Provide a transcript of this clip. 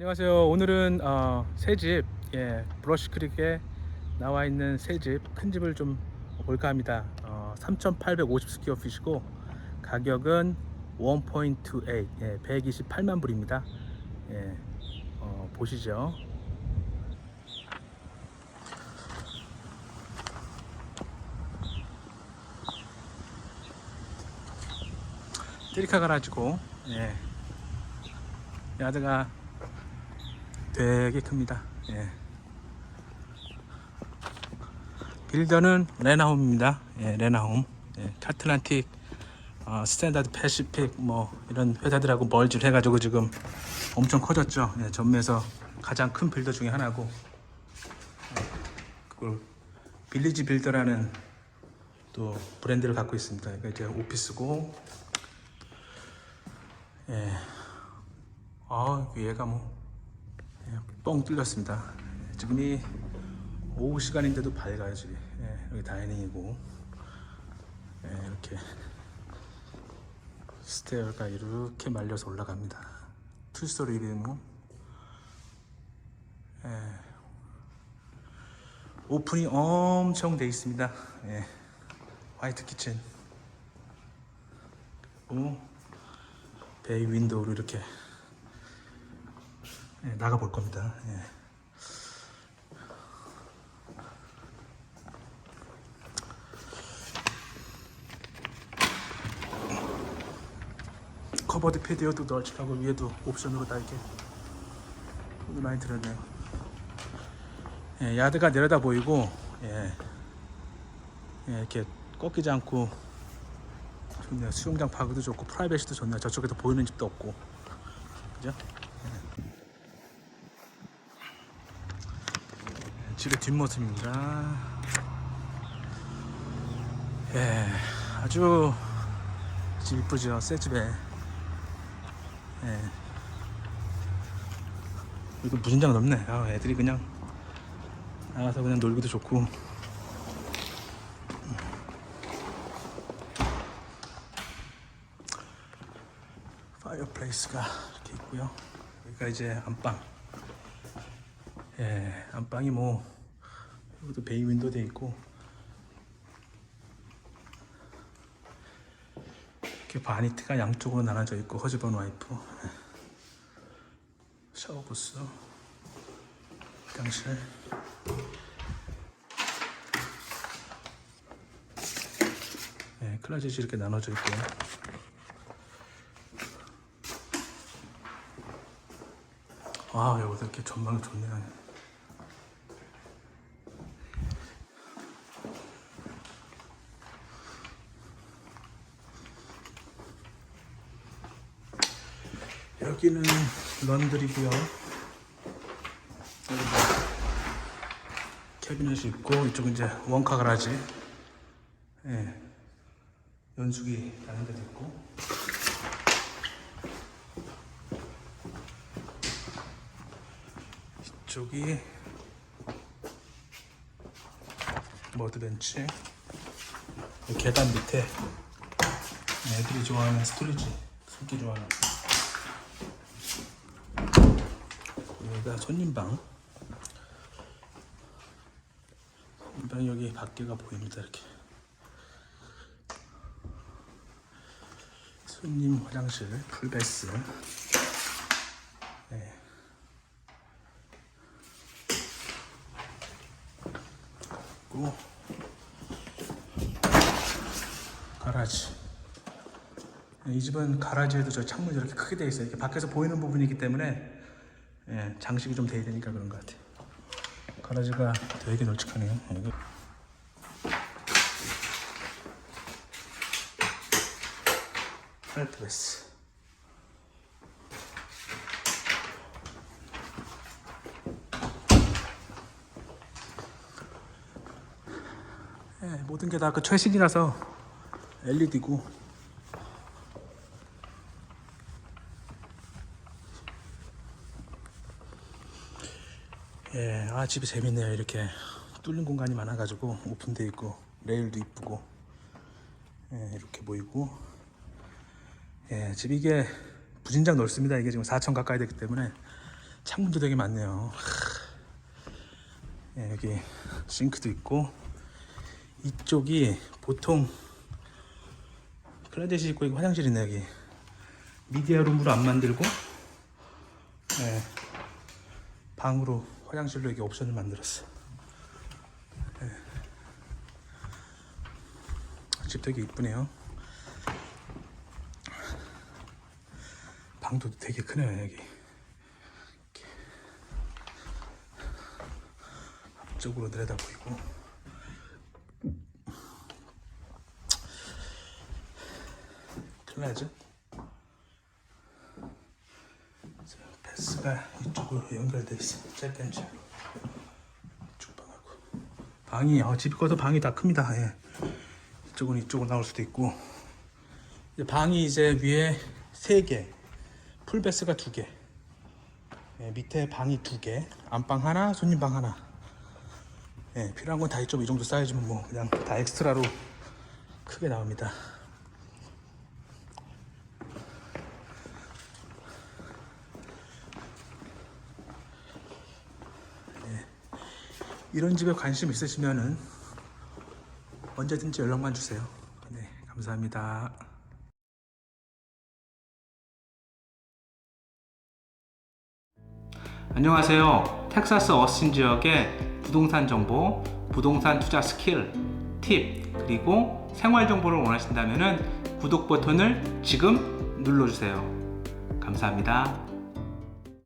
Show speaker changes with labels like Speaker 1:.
Speaker 1: 안녕하세요. 오늘은 어, 새집 예, 브러쉬 크릭에 나와 있는 새집 큰 집을 좀 볼까 합니다. 어, 3,850 스퀘어 핏이고 가격은 1.28 예, 128만 불입니다. 예, 어, 보시죠. 띠리카 가가지고 예, 야드가 되게 큽니다. 예. 빌더는 레나홈입니다. 예, 레나홈. 예, 카틀란틱, 어, 스탠다드 패시픽 뭐 이런 회사들하고 멀지를 해가지고 지금 엄청 커졌죠. 예, 전매에서 가장 큰 빌더 중에 하나고 예, 그걸 빌리지 빌더라는 또 브랜드를 갖고 있습니다. 이거 이제 오피스고 예. 아 얘가 뭐 예, 뻥 뚫렸습니다. 지금이 오후 시간인데도 밝아요 지금. 예, 여기 다이닝이고 예, 이렇게 스테어가 이렇게 말려서 올라갑니다. 투스토리 리빙룸. 예, 오픈이 엄청 돼 있습니다. 예, 화이트 키친. 그리고 베이 윈도우로 이렇게 예, 나가 볼 겁니다. 예. 커버드 패디어도 널찍하고 위에도 옵션으로 다 이렇게 돈을 많이 들었네요. 예, 야드가 내려다 보이고 예, 예, 이렇게 꺾이지 않고 좋네요. 수영장 파기도 좋고 프라이빗도 좋네요. 저쪽에도 보이는 집도 없고 그죠? 집의 뒷모습입니다. 예, 아주 집 이쁘죠, 새 집에. 예. 이거 무진장 넓네. 아, 애들이 그냥 나가서 그냥 놀기도 좋고. 파이어플레이스가 이렇게 있고요. 여기가 이제 안방. 예, 안방이 뭐 여기도 베이 윈도 돼 있고 이렇게 바니트가 양쪽으로 나눠져 있고 허즈번 와이프 예. 샤워 부스 화장실 예, 클라젯이 이렇게 나눠져 있고요. 아 여기도 이렇게 전망이 좋네요. 여기는 런드리고요. 여기 캐비넷이 있고 이쪽은 이제 원카 가라지. 예. 연수기 다른 데도 있고. 이쪽이 머드벤치. 이 계단 밑에 애들이 좋아하는 스토리지. 숨기 좋아하는. 여기가 손님방. 손님방 여기 밖에가 보입니다. 이렇게. 손님 화장실 풀베스. 네. 그리고 가라지. 네, 이 집은 가라지에도 저 창문이 이렇게 크게 돼 있어요. 이렇게 밖에서 보이는 부분이기 때문에 예, 장식이 좀 돼야 되니까 그런 것 같아요. 가라지가 되게 널찍하네요. 여기. 팔트베스. 예, 모든 게 다 그 최신이라서 LED고 예, 아 집이 재밌네요. 이렇게 뚫린 공간이 많아가지고 오픈돼 있고 레일도 이쁘고 예, 이렇게 보이고 예, 집 이게 부진장 넓습니다. 이게 지금 4천 가까이 되기 때문에 창문도 되게 많네요. 예, 여기 싱크도 있고 이쪽이 보통 클라젯이 있고 여기 화장실이네 여기 미디어 룸으로 안 만들고 예, 방으로 화장실로 여기 옵션을 만들었어. 예. 집 되게 이쁘네요. 방도 되게 크네요 여기. 이렇게. 앞쪽으로 내려다 보이고. 클라즈. 자, 패스가 이쪽으로 연결돼 있어. 줄로. 이쪽 방하고. 방이 어, 집 거도 방이 다 큽니다. 예. 이쪽은 이쪽으로 나올 수도 있고. 이제 방이 이제 위에 세 개, 풀베스가 두 개. 예, 밑에 방이 두 개, 안방 하나, 손님 방 하나. 예, 필요한 건다 있죠. 이 정도 사이즈면 뭐 그냥 다 엑스트라로 크게 나옵니다. 이런 집에 관심 있으시면은 언제든지 연락만 주세요. 네, 감사합니다. 안녕하세요. 텍사스 어스틴 지역의 부동산 정보, 부동산 투자 스킬, 팁, 그리고 생활 정보를 원하신다면 구독 버튼을 지금 눌러주세요. 감사합니다.